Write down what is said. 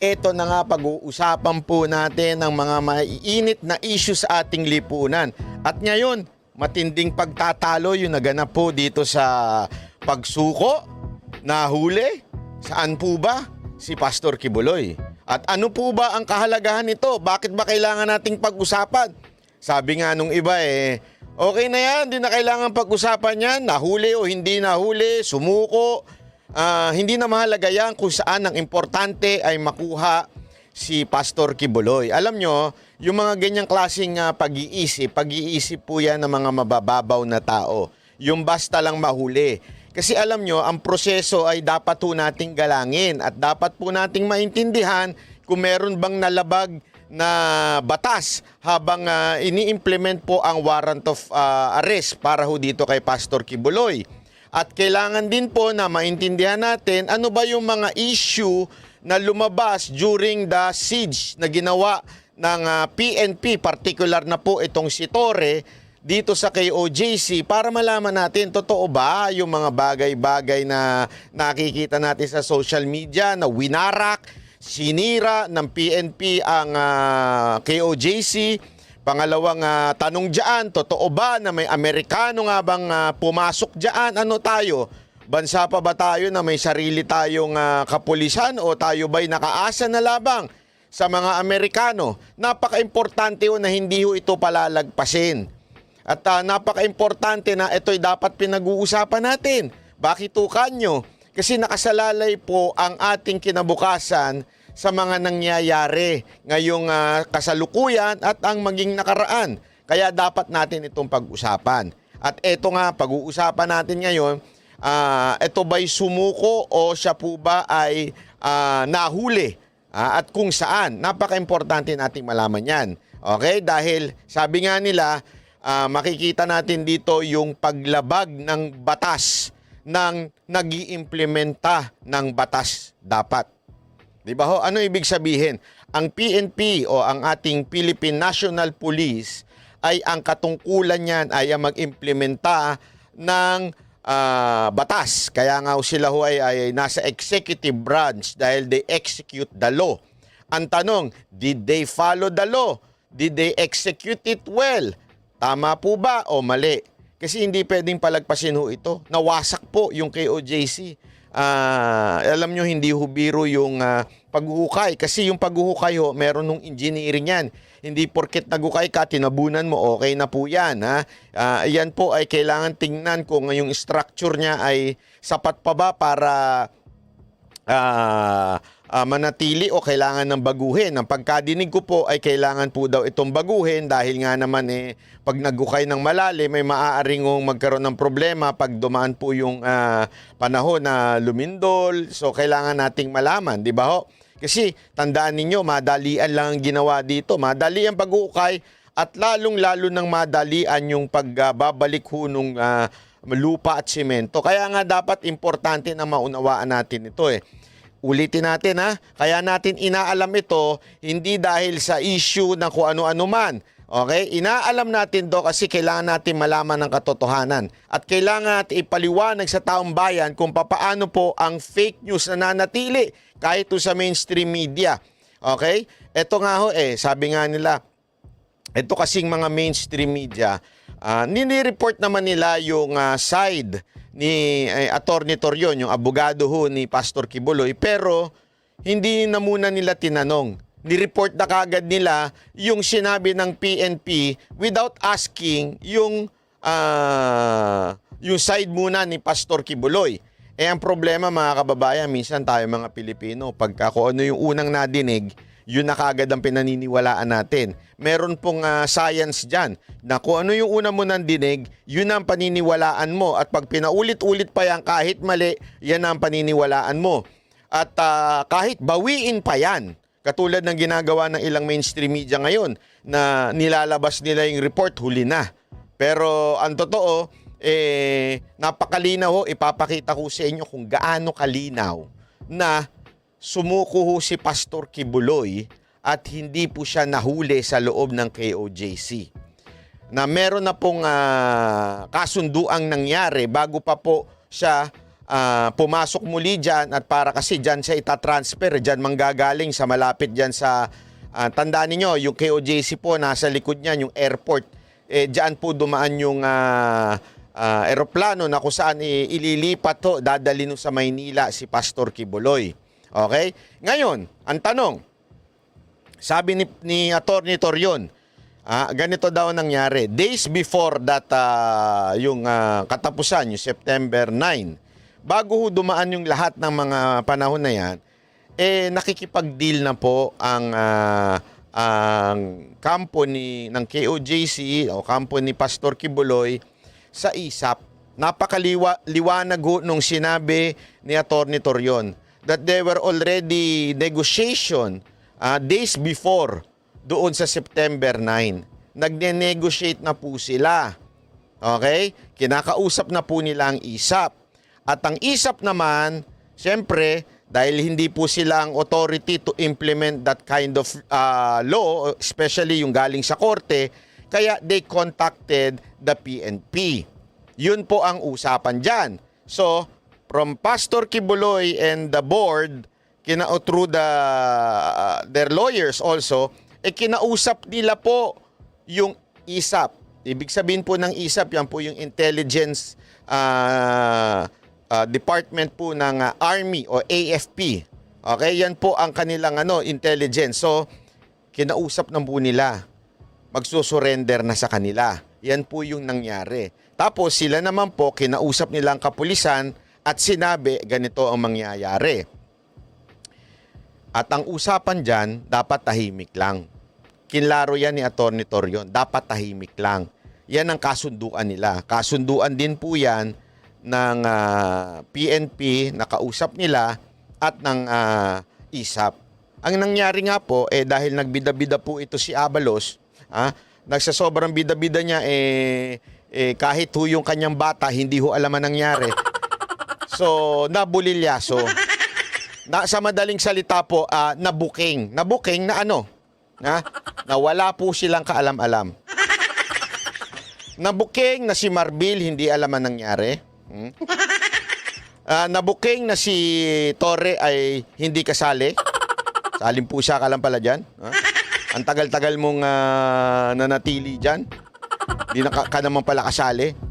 Ito na nga pag-uusapan po natin ng mga maiinit na issue sa ating lipunan. At ngayon, matinding pagtatalo yung naganap po dito sa pagsuko, nahuli, saan po ba? Si Pastor Kibuloy. At ano po ba ang kahalagahan nito? Bakit ba kailangan nating pag-usapan? Sabi nga nung iba eh, okay na yan, hindi na kailangan pag-usapan yan, nahuli o hindi nahuli, sumuko, Ah, hindi na mahalaga yan kung saan ang importante ay makuha si Pastor Kibuloy. Alam nyo, yung mga ganyang klaseng ah, pag-iisip, pag-iisip po yan ng mga mabababaw na tao. Yung basta lang mahuli. Kasi alam nyo, ang proseso ay dapat po nating galangin at dapat po nating maintindihan kung meron bang nalabag na batas habang ah, ini-implement po ang warrant of ah, arrest para ho dito kay Pastor Kibuloy. At kailangan din po na maintindihan natin ano ba yung mga issue na lumabas during the siege na ginawa ng ah, PNP, particular na po itong si Torre, dito sa KOJC para malaman natin totoo ba yung mga bagay-bagay na nakikita natin sa social media na winarak, sinira ng PNP ang ah, KOJC. Pangalawang ah, tanong diyan, totoo ba na may Amerikano nga bang ah, pumasok diyan? Ano tayo? Bansa pa ba tayo na may sarili tayong ah, kapulisan o tayo ba'y nakaasa na labang sa mga Amerikano? Napaka-importante ho na hindi ho ito palalagpasin. At ah, napaka-importante na ito'y dapat pinag-uusapan natin. Bakit tukan nyo? Kasi nakasalalay po ang ating kinabukasan sa mga nangyayari ngayong ah, kasalukuyan at ang maging nakaraan. Kaya dapat natin itong pag-usapan. At ito nga, pag-uusapan natin ngayon, ah, ito ba'y sumuko o siya po ba ay ah, nahuli? Ah, at kung saan, napaka-importante nating malaman yan. Okay? Dahil sabi nga nila, ah, makikita natin dito yung paglabag ng batas ng nag implementa ng batas dapat. Di ba ho? Ano ibig sabihin? Ang PNP o ang ating Philippine National Police ay ang katungkulan niyan ay ang mag-implementa ng ah, batas. Kaya nga sila ho ay, ay nasa executive branch dahil they execute the law. Ang tanong, did they follow the law? Did they execute it well? Tama po ba o mali? Kasi hindi pwedeng palagpasin ho ito. Nawasak po yung KOJC. Ah, alam nyo, hindi ho biro yung ah, paghuhukay. Kasi yung paghuhukay ho, meron nung engineering yan. Hindi porket nagukay ka, tinabunan mo, okay na po yan. Ha? Ah, yan po ay kailangan tingnan kung yung structure niya ay sapat pa ba para ah, ah, manatili o kailangan ng baguhin. Ang pagkadinig ko po ay kailangan po daw itong baguhin dahil nga naman eh pag nagukay ng malalim may maaaring magkaroon ng problema pag dumaan po yung ah, panahon na lumindol. So kailangan nating malaman, di ba ho? Kasi tandaan ninyo, madalian lang ang ginawa dito. Madali ang pag-uukay at lalong-lalo ng madalian yung pagbabalik ho nung ah, lupa at simento. Kaya nga dapat importante na maunawaan natin ito eh. Ulitin natin ha, kaya natin inaalam ito hindi dahil sa issue na kung ano-ano man. Okay? Inaalam natin do kasi kailangan natin malaman ng katotohanan. At kailangan natin ipaliwanag sa taong bayan kung papaano po ang fake news na nanatili kahit to sa mainstream media. Okay? Ito nga ho eh, sabi nga nila, ito kasing mga mainstream media, uh, nini-report naman nila yung ah, side ni eh, Attorney Torion, yung abogado ho ni Pastor Kibuloy, pero hindi na muna nila tinanong. Ni-report na kagad nila yung sinabi ng PNP without asking yung ah, yung side muna ni Pastor Kibuloy. Eh ang problema mga kababayan, minsan tayo mga Pilipino, pagka kung ano yung unang nadinig, yun na kagad ang pinaniniwalaan natin. Meron pong ah, science dyan na kung ano yung una mo nang dinig, yun ang paniniwalaan mo. At pag pinaulit-ulit pa yan kahit mali, yan ang paniniwalaan mo. At ah, kahit bawiin pa yan, katulad ng ginagawa ng ilang mainstream media ngayon na nilalabas nila yung report, huli na. Pero ang totoo, eh, napakalinaw ho, ipapakita ko sa inyo kung gaano kalinaw na sumuko ho si Pastor Kibuloy at hindi po siya nahuli sa loob ng KOJC. Na meron na pong ah, kasunduang nangyari bago pa po siya ah, pumasok muli dyan at para kasi dyan siya itatransfer, dyan manggagaling sa malapit dyan sa, ah, tandaan ninyo, yung KOJC po, nasa likod niyan, yung airport, eh, dyan po dumaan yung ah, ah, eroplano na kung saan i- ililipat to, dadali nun sa Maynila si Pastor Kibuloy. Okay? Ngayon, ang tanong, sabi ni, ni Atty. Torion, ah, ganito daw nangyari. Days before that, ah, yung ah, katapusan, yung September 9, bago dumaan yung lahat ng mga panahon na yan, eh nakikipag-deal na po ang ah, ang kampo ni ng KOJC o kampo ni Pastor Kibuloy sa ISAP. Napakaliwa liwanag ho nung sinabi ni Atty. Torion that there were already negotiation ah, days before doon sa September 9. Nagne-negotiate na po sila. Okay? Kinakausap na po nila ang ISAP. At ang ISAP naman, siyempre, dahil hindi po sila ang authority to implement that kind of ah, law, especially yung galing sa korte, kaya they contacted the PNP. Yun po ang usapan dyan. So, from Pastor Kibuloy and the board, kina through the uh, their lawyers also, eh kinausap nila po yung ISAP. Ibig sabihin po ng ISAP, yan po yung intelligence ah, ah, department po ng ah, Army o AFP. Okay, yan po ang kanilang ano, intelligence. So, kinausap na po nila. Magsusurrender na sa kanila. Yan po yung nangyari. Tapos sila naman po, kinausap nila ang kapulisan at sinabi ganito ang mangyayari. At ang usapan dyan, dapat tahimik lang. Kinlaro yan ni Atty. Torion, dapat tahimik lang. Yan ang kasunduan nila. Kasunduan din po yan ng ah, PNP na kausap nila at ng ah, ISAP. Ang nangyari nga po, eh dahil nagbida-bida po ito si Abalos, ah, nagsasobrang bida-bida niya, eh, eh kahit ho yung kanyang bata, hindi ho alam ang nangyari. So, nabulilyaso. Na, sa madaling salita po, ah, nabuking. Nabuking na ano? Na, na wala po silang kaalam-alam. Nabuking na si Marbil, hindi alam ang nangyari. Hmm? Ah, nabuking na si Torre ay hindi kasali. Salim po siya ka lang pala dyan. Ha? Ang tagal-tagal mong ah, nanatili dyan. Hindi na ka, ka naman pala kasali.